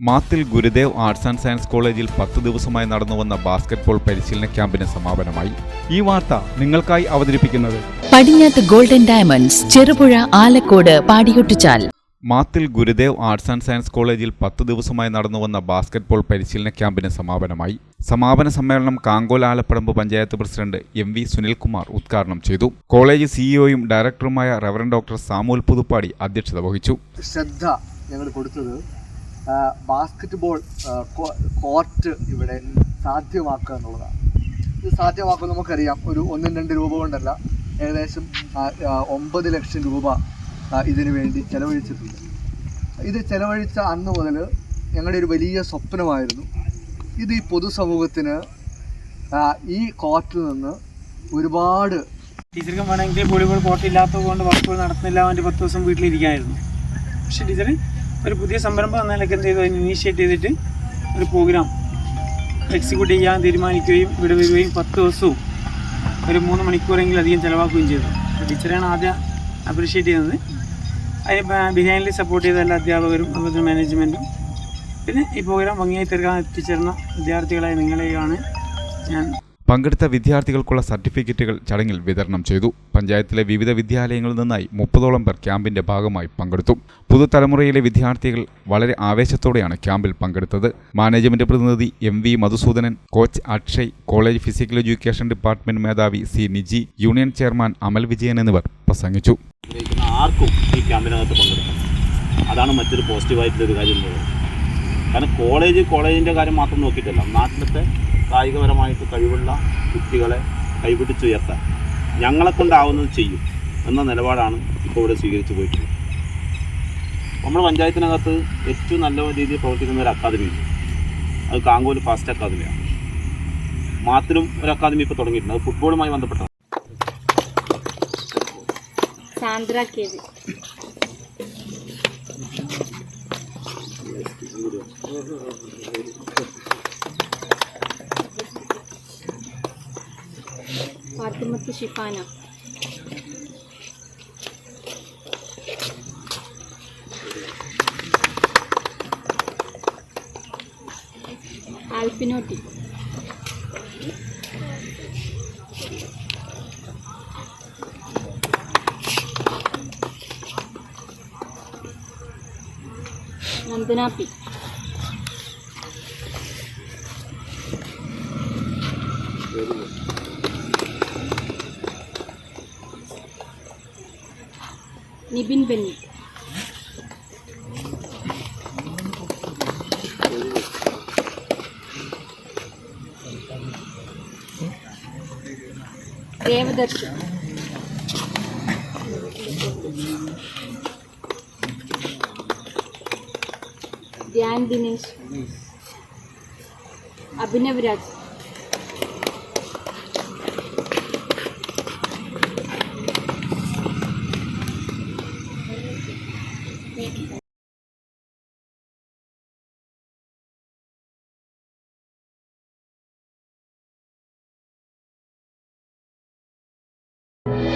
Mathil Gurudev arts and science കോളേജിൽ പത്ത് ദിവസമായി നടന്നുവന്ന ബാസ്കറ്റ്ബോൾ പരിശീലന ക്യാമ്പിന് സമാപനമായി. ഈ വാർത്ത നിങ്ങൾക്കായി അവതരിപ്പിക്കുന്നത് പടിഞ്ഞാത്ത് golden diamonds Cherupuzha Alakode Padiyottuchal. Mathil Gurudev arts and science കോളേജിൽ പത്ത് ദിവസമായി നടന്നുവന്ന ബാസ്കറ്റ്ബോൾ പരിശീലന ക്യാമ്പിന് സമാപനമായി. സമാപന സമ്മേളനം Kankol Alappadamba panchayat president M V Sunilkumar ഉദ്ഘാടനം ചെയ്തു. കോളേജ് സിഇഒയും ഡയറക്ടറുമായ റവറൻ ഡോക്ടർ സാമുൽ പുതുപ്പാടി അധ്യക്ഷത വഹിച്ചു. ശ്രദ്ധ ഞങ്ങൾ കൊടുത്തത് ആ, ബാസ്കറ്റ് ബോൾ കോർട്ട് ഇവിടെ സാധ്യമാക്കുക എന്നുള്ളതാണ്. ഇത് സാധ്യമാക്കുക നമുക്കറിയാം ഒരു ഒന്നും രണ്ട് രൂപ കൊണ്ടല്ല ഏകദേശം ഒമ്പത് ലക്ഷം രൂപ ഇതിനു വേണ്ടി ചെലവഴിച്ചിട്ടുണ്ട്. ഇത് ചെലവഴിച്ച അന്ന് മുതൽ ഞങ്ങളുടെ ഒരു വലിയ സ്വപ്നമായിരുന്നു. ഇത് ഈ പൊതുസമൂഹത്തിന് ഈ കോർട്ടിൽ നിന്ന് ഒരുപാട് ടീച്ചർക്ക് വേണമെങ്കിൽ വോളിബോൾ കോർട്ട് ഇല്ലാത്തത് കൊണ്ട് വർക്കുകൾ നടത്തുന്നില്ല അവന്റെ പത്ത് ദിവസം വീട്ടിലിരിക്കായിരുന്നു. പക്ഷേ ടീച്ചർ ഒരു പുതിയ സംരംഭം എന്നതിലൊക്കെ എന്ത് ചെയ്തു? ഇനീഷ്യേറ്റ് ചെയ്തിട്ട് ഒരു പ്രോഗ്രാം എക്സിക്യൂട്ട് ചെയ്യാൻ തീരുമാനിക്കുകയും ഇവിടെ വരികയും പത്ത് ദിവസവും ഒരു മൂന്ന് മണിക്കൂറെങ്കിലും അധികം ചിലവാക്കുകയും ചെയ്തു. ടീച്ചറെയാണ് ആദ്യം അപ്രീഷിയേറ്റ് ചെയ്യുന്നത് അതിന് ബിഹൈൻഡിൽ സപ്പോർട്ട് ചെയ്ത എല്ലാ അധ്യാപകരും അതുപോലെ മാനേജ്മെന്റും പിന്നെ ഈ പ്രോഗ്രാം ഭംഗിയായി തീർക്കാൻ എത്തിച്ചേർന്ന വിദ്യാർത്ഥികളായ നിങ്ങളെയാണ് ഞാൻ പങ്കെടുത്ത വിദ്യാർത്ഥികൾക്കുള്ള സർട്ടിഫിക്കറ്റുകൾ ചടങ്ങിൽ വിതരണം ചെയ്തു. പഞ്ചായത്തിലെ വിവിധ വിദ്യാലയങ്ങളിൽ നിന്നായി മുപ്പതോളം പേർ ക്യാമ്പിന്റെ ഭാഗമായി പങ്കെടുത്തു. പുതുതലമുറയിലെ വിദ്യാർത്ഥികൾ വളരെ ആവേശത്തോടെയാണ് ക്യാമ്പിൽ പങ്കെടുത്തത്. മാനേജ്മെന്റ് പ്രതിനിധി M V Madhusoodanan coach Akshay college physical education department മേധാവി C Niji union chairman Amal Vijayan എന്നിവർ പ്രസംഗിച്ചു. ആർക്കും ഈ ക്യാമ്പിനകത്ത് പങ്കെടുക്കാം. അതാണ് മറ്റൊരു കാര്യം കാരണം കോളേജ് കോളേജിന്റെ കാര്യം മാത്രം നോക്കിയിട്ടല്ല നാട്ടിലത്തെ കായികപരമായിട്ട് കഴിവുള്ള കുട്ടികളെ കൈപിടിച്ചുയർത്താൻ ഞങ്ങളെ കൊണ്ടാവുന്നത് ചെയ്യും എന്ന നിലപാടാണ് ഇപ്പോൾ ഇവിടെ സ്വീകരിച്ചു പോയിട്ടുള്ളത്. നമ്മുടെ പഞ്ചായത്തിനകത്ത് ഏറ്റവും നല്ല രീതിയിൽ പ്രവർത്തിക്കുന്ന ഒരു അക്കാദമി ഉണ്ട്. അത് കാങ്കോൽ ഫാസ്റ്റ് അക്കാദമിയാണ്. മാത്തിലും ഒരു അക്കാദമി ഇപ്പോൾ തുടങ്ങിയിട്ടുണ്ട്. അത് ഫുട്ബോളുമായി ബന്ധപ്പെട്ടതാണ് സാന്ദ്ര കെ വി ശിഫാന ഷിഫാന ആൽഫിനോട്ടി Thank പി നിബിൻ ബെന്നി. ദേവദർശൻ ധ്യാൻ ദിനേശ്. അഭിനവ് രാജ്.